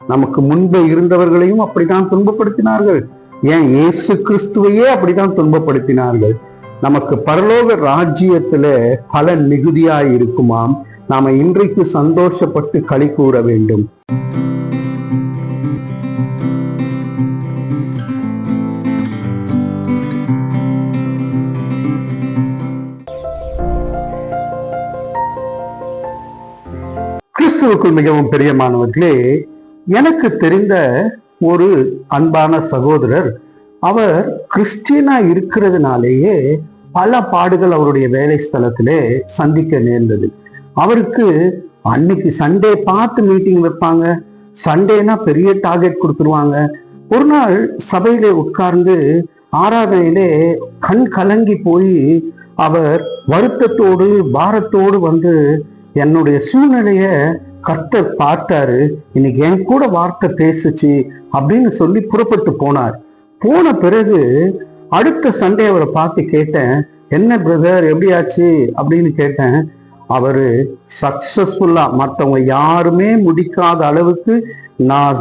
நமக்கு முன்பே இருந்தவர்களையும் அப்படித்தான் துன்பப்படுத்தினார்கள். ஏன் இயேசு கிறிஸ்துவையே அப்படித்தான் துன்பப்படுத்தினார்கள்? நமக்கு பரலோக ராஜ்யத்துல பல மிகுதியாய் இருக்குமாம். நாம இன்றைக்கு சந்தோஷப்பட்டு களி கூற வேண்டும். கிறிஸ்துவுக்குள் மிகவும் பிரியமானவர்களே எனக்கு தெரிந்த ஒரு அன்பான சகோதரர் அவர் கிறிஸ்டியனா இருக்கிறதுனாலேயே பல பாடுகள் அவருடைய வேலை ஸ்தலத்திலே சந்திக்க நேர்ந்தது. அவருக்கு அன்னைக்கு சண்டே பார்த்து மீட்டிங் வைப்பாங்க. சண்டேனா பெரிய டார்கெட் கொடுத்துருவாங்க. ஒரு நாள் சபையிலே உட்கார்ந்து ஆராதனையிலே கண் கலங்கி போய் அவர் வருத்தத்தோடு பாரத்தோடு வந்து என்னுடைய சூழ்நிலையை கர்த்தர் பார்த்தாரு இன்னைக்கு என் கூட வார்த்தை பேசுச்சு அப்படின்னு சொல்லி புறப்பட்டு போனார். போன பிறகு அடுத்த சண்டே அவரை பார்த்து கேட்டேன் என்ன பிரதர் எப்படியாச்சு? அப்படின்னு கேட்டேன். அவரு சக்சஸ்ஃபுல்லா மற்றவங்க யாருமே முடிக்காத அளவுக்கு நான்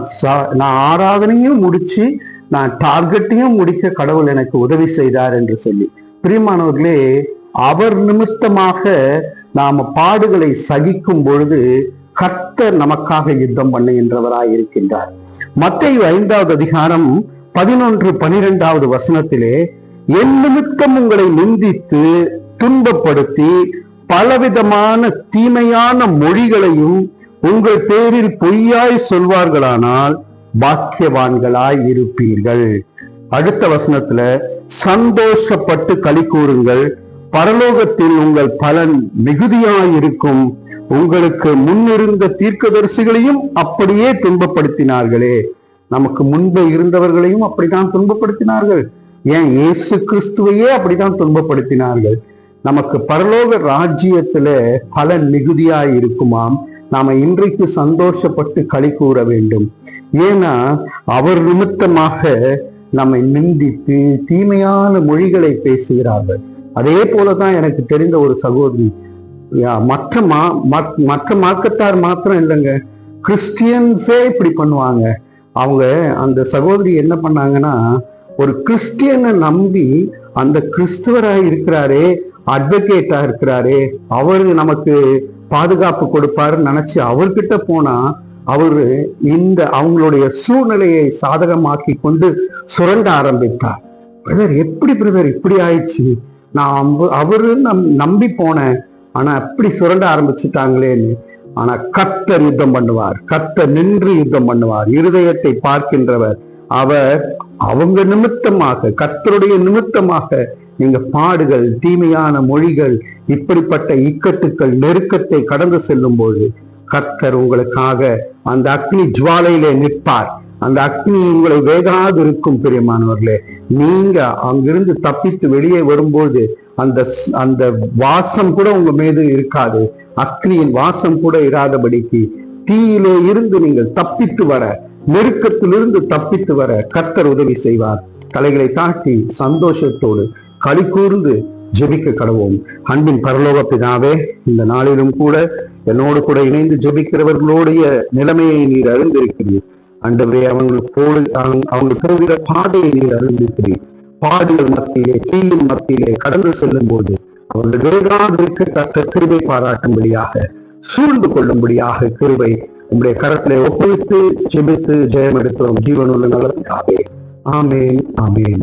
நான் ஆராதனையும் முடிச்சு நான் டார்கெட்டையும் முடிக்க கடவுள் எனக்கு உதவி செய்தார் என்று சொல்லி. பிரியமானவர்களே அவர் நிமித்தமாக நாம பாடுகளை சகிக்கும் பொழுது கர்த்தர் நமக்காக யுத்தம் பண்ணுகின்றவராய் இருக்கின்றார். மத்திய ஐந்தாவது அதிகாரம் பதினொன்று பனிரெண்டாவது வசனத்திலே என் நிமித்தம் உங்களை நிந்தித்து துன்பப்படுத்தி பலவிதமான தீமையான மொழிகளையும் உங்கள் பேரில் பொய்யாய் சொல்வார்களானால் பாக்கியவான்களாய் இருப்பீர்கள். அடுத்த வசனத்துல சந்தோஷப்பட்டு களி கூறுங்கள் பரலோகத்தில் உங்கள் பலன் மிகுதியாயிருக்கும். உங்களுக்கு முன்னிருந்த தீர்க்கதரிசிகளையும் அப்படியே துன்பப்படுத்தினார்களே. நமக்கு முன்பே இருந்தவர்களையும் அப்படித்தான் துன்பப்படுத்தினார்கள். ஏன்? இயேசு கிறிஸ்துவையே அப்படித்தான் துன்பப்படுத்தினார்கள். நமக்கு பரலோக ராஜ்யத்துல பலன் மிகுதியாய் இருக்குமாம் நாம இன்றைக்கு சந்தோஷப்பட்டு களி கூற வேண்டும். ஏன்னா அவர் நிமித்தமாக நம்மை நிந்தித்து தீமையான மொழிகளை பேசுகிறார்கள். அதே போலதான் எனக்கு தெரிந்த ஒரு சகோதரி. யா, மற்ற மா மற்ற மார்க்கத்தார் மாத்திரம் இல்லைங்க. கிறிஸ்டியன்ஸே இப்படி பண்ணுவாங்க. அவங்க அந்த சகோதரி என்ன பண்ணாங்கன்னா ஒரு கிறிஸ்டியனை நம்பி அந்த கிறிஸ்துவராக இருக்கிறாரே அட்வொகேட்டா இருக்கிறாரே அவர் நமக்கு பாதுகாப்பு கொடுப்பாருன்னு நினைச்சு அவர்கிட்ட போனா அவர் இந்த அவங்களுடைய சூழ்நிலையை சாதகமாக்கி கொண்டு சுரண்ட ஆரம்பித்தார். பிரதர் எப்படி பிரதர் இப்படி ஆயிடுச்சு? நான் அம்பு- அவரு நம் நம்பி போனேன். ஆனா அப்படி சுரண்ட ஆரம்பிச்சுட்டாங்களேன்னு ஆனா கத்தர் யுத்தம் பண்ணுவார். கத்தர் நின்று யுத்தம் பண்ணுவார். இருதயத்தை பார்க்கின்றவர். அவர் அவங்க நிமித்தமாக கத்தருடைய நிமித்தமாக நீங்க பாடுகள் தீமையான மொழிகள் இப்படிப்பட்ட இக்கட்டுக்கள் நெருக்கத்தை கடந்து செல்லும் போது கர்த்தர் உங்களுக்காக அந்த அக்னி ஜுவாலையிலே நிற்பார். அந்த அக்னி உங்களை வேகாது இருக்கும் பிரியமானவர்களே. நீங்க அங்கிருந்து தப்பித்து வெளியே வரும்போது அந்த அந்த வாசம் கூட உங்க மீது இருக்காது. அக்னியின் வாசம் கூட இராதபடிக்கு தீயிலே இருந்து நீங்கள் தப்பித்து வர நெருக்கத்திலிருந்து தப்பித்து வர கத்தர் உதவி செய்வார். தலைகளை தாட்டி சந்தோஷத்தோடு களி கூர்ந்து ஜெபிக்க கடவோம் அன்பின் பரலோக பிதாவே இந்த நாளிலும் கூட என்னோடு கூட இணைந்து ஜெபிக்கிறவர்களுடைய நிலைமையை நீர் அறிந்திருக்கிறீர். அண்டவரே அவங்களுக்கு போடு அவங்க- போகிற பாதையை நீர் அறிந்திருக்கிறீர். பாடுகள் மத்தியிலே தீயின் மத்தியிலே கடந்து செல்லும் போது அவர்கள் வேகாது இருக்க கிருபை பாராட்டும்படியாக சூழ்ந்து கொள்ளும்படியாக கிருபை உங்களுடைய கரத்திலே ஒப்புவித்து ஜெபித்து ஜெயம் எடுத்தோம் ஜீவனுள்ள நலத்துக்காக ஆமேன் ஆமேன்.